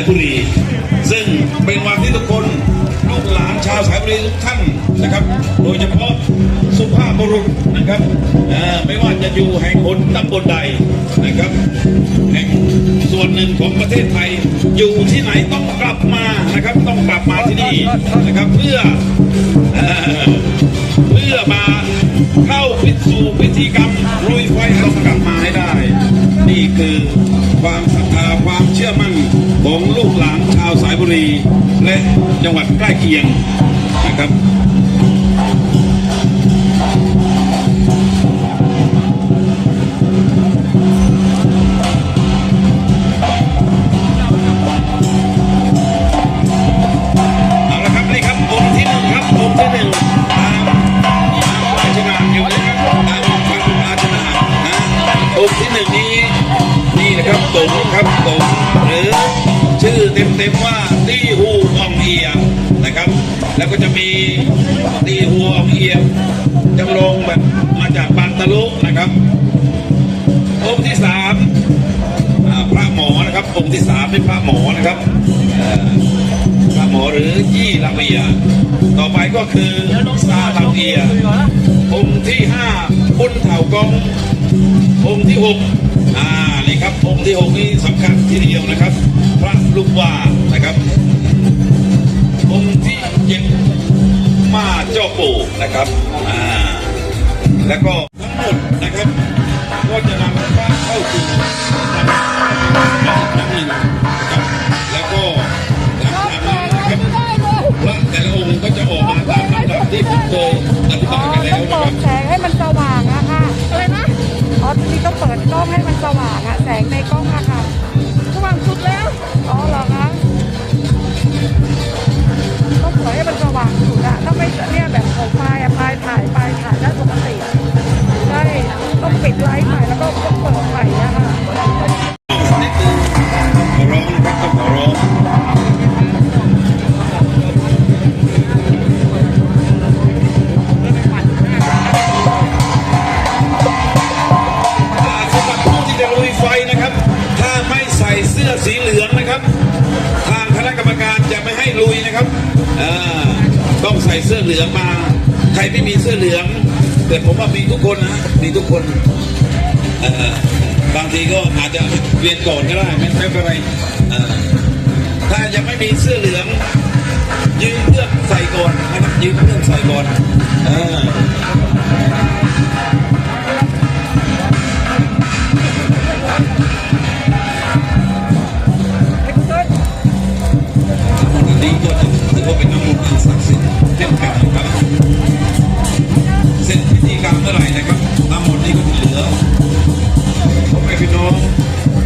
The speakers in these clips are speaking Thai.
ายบุรี ซึ่งเป็นวันที่ทุกคนลูกหลานชาวสายบุรีทุกท่านนะครับ โดยเฉพาะสุภาพบุรุษนะครับไม่ว่าจะอยู่แห่งหนตำบลใดนะครับแห่งส่วนหนึ่งของประเทศไทย อยู่ที่ไหนต้องกลับมานะครับ ต้องกลับมาที่นี่นะครับเพื่อเอ่อเพื่อมาเข้าพิสูจน์พิธีกรรมลุยไฟต้องกลับมาให้ได้ นี่คือความศรัทธาความเชื่อมั่น ของลูกหลานชาวสายบุรี และจังหวัดใกล้เคียงนะครับเอาละครับนี่ครับองค์ที่หนึ่งครับองค์ที่หนึ่งทางราชนาวีวันนี้ทางราชนาวีฮะกลุ่มที่หนึ่งนี้นี่นะครับตงครับตงหรือชื่อ เต็มๆว่าตีหูอองเอียนะครับ แล้วก็จะมีตีหูอองเอียจำลองแบบมาจากปันตะลุนะครับองค์ที่สามพระหมอนะครับองค์ที่สามเป็นพระหมอนะครับพระหมอหรือยี่ลำเอีย ต่อไปก็คือซาลำเอียองค์ที่ห้าปุ้นเถากงองค์ที่หก อ่านี่ครับองค์ที่หกนี่สำคัญทีเดียวนะครับ พระลูกว่านะครับ องค์ที่เจ็ดมาเจ้าปู่นะครับอ่าแล้วก็ทั้งหมดนะครับ ก็จะนำพระเข้าสู่ครั้งหนึ่งนะครับแล้วก็หลังจากนั้นนะครับพระแต่ละองค์ก็จะออกมาตามลำดับที่ผมเคยอธิอ๋บาอยไปแล้วต้องนะเปิครับดแสงให้มันสว่างอะค่ะอะไรนะอ๋อทีนี้ต้องเปิดกล้องให้มัน ในกล้องอะค่ะ ทุกคนนะมีทุกคนบางทีก็อาจจะเรียนก่อนก็ได้ไม่ไม่เป็นไรถ้ายังไม่มีเสื้อเหลือง ยืมเพื่อนใส่ก่อนนะครับยืมเพื่อนใส่ก่อนเอออันนี้ก็ถือว่าเป็นน้ำมันต์อันศักดิ์สิทธิ์เช่นกันครับ กรรมเมื่อไหร่นะครับน้ำมนต์นี้ก็เหลือพ่อแม่พี่น้อง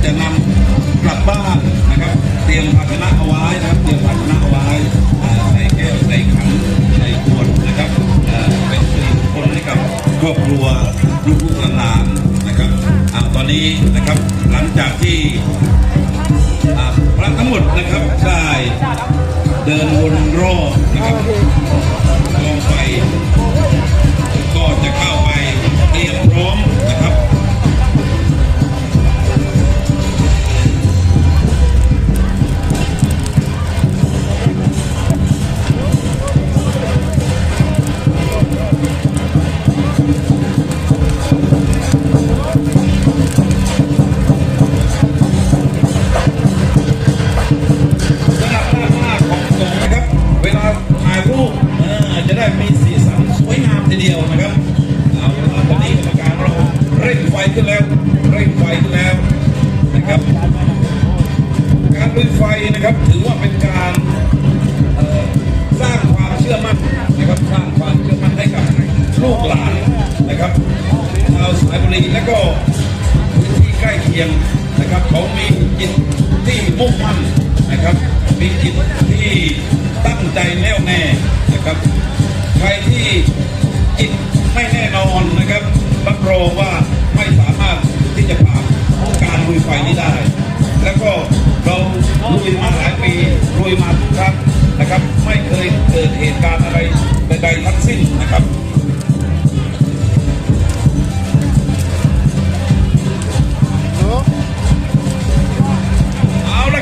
จะนำกลับบ้านนะครับ เตรียมภาชนะเอาไว้นะครับ เตรียมภาชนะเอาไว้ใส่แก้วใส่ขันใส่ขวดนะครับเป็นสิริมงคลให้กับครอบครัวลูกๆหลานๆนะครับอตอนนี้นะครับหลังจากที่พระทั้งหมดนะครับได้เดินวนรอบนะครับกองไฟ พียงนะครับเขามีจิตที่มุ่งมั่นนะครับ มีจิตที่ตั้งใจแน่วแน่นะครับ ใครที่จิตไม่แน่นอนนะครับรับรองว่าไม่สามารถที่จะผ่านการลุยไฟนี้ได้ แล้วก็เราลุยมาหลายปีลุยมาทุกครั้งนะครับ ไม่เคยเกิดเหตุการณ์อะไรใดๆทั้งสิ้นนะครับ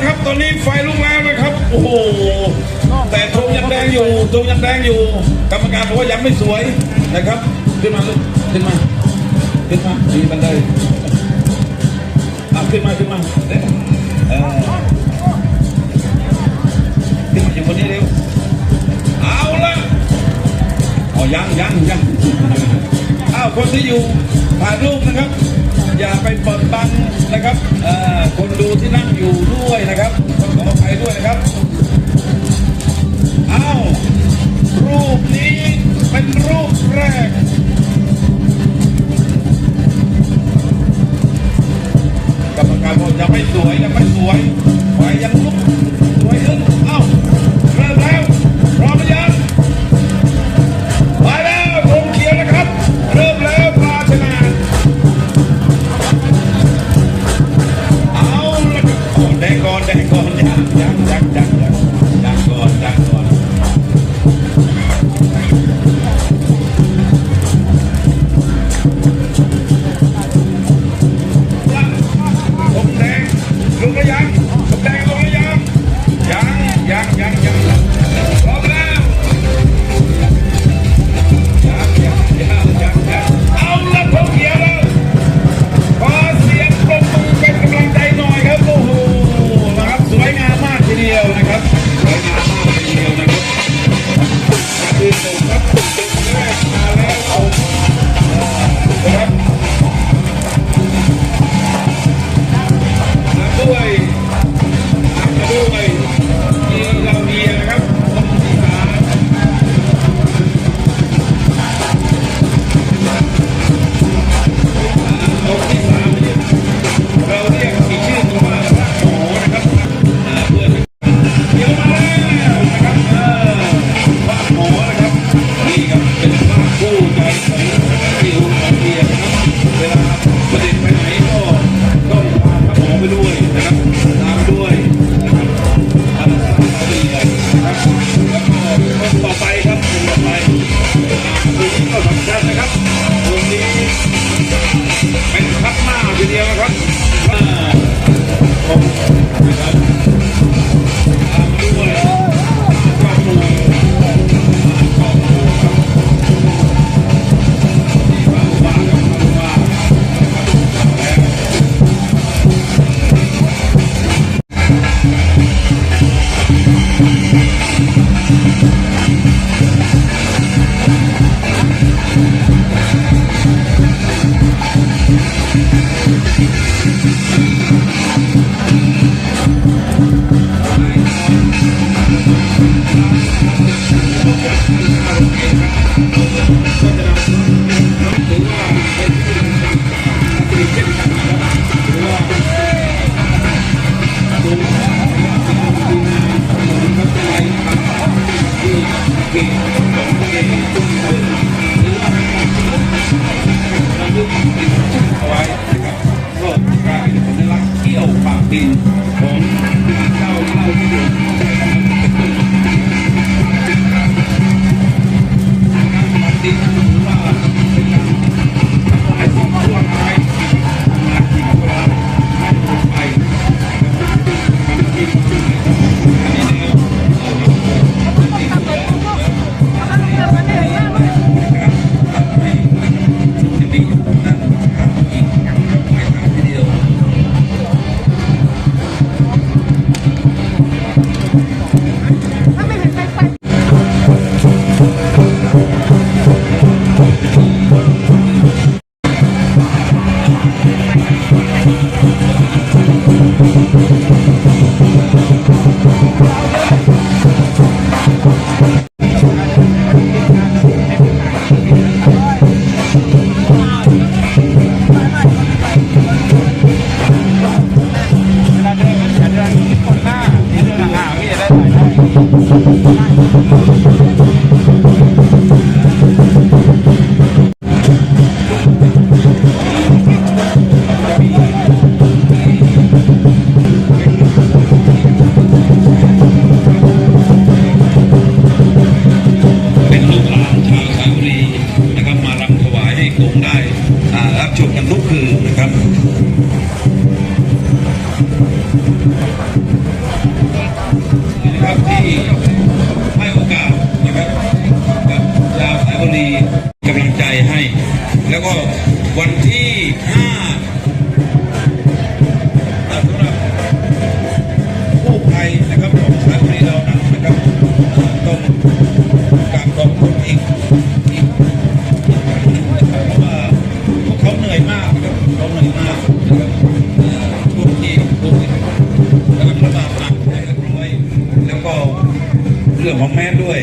ครับ ตอนนี้ไฟลุกแล้วนะครับ โอ้โห แต่ธงยังแดงอยู่ธงยังแดงอยู่ กรรมการบอกว่ายังไม่สวยนะครับ ขึ้นมาขึ้นมา ขึ้นมาดีบันไดขึ้นมาขึ้นมาเออขึ้นมาอยู่บนนี้เร็ว เอาละอ๋อยังยังยังอ้าวคนที่อยู่ ถ่ายรูปนะครับ อย่าไปเปิดบังนะครับคนดูที่นั่งอยู่ด้วยนะครับขออภัยด้วยนะครับอ้าวรูปนี้เป็นรูปแรกกรรมการบอกจะไม่สวยจะไม่สวย ชาวสาบุรีนะครับมารำถวายให้กงได้รับชมกันทุก ของแม่ด้วย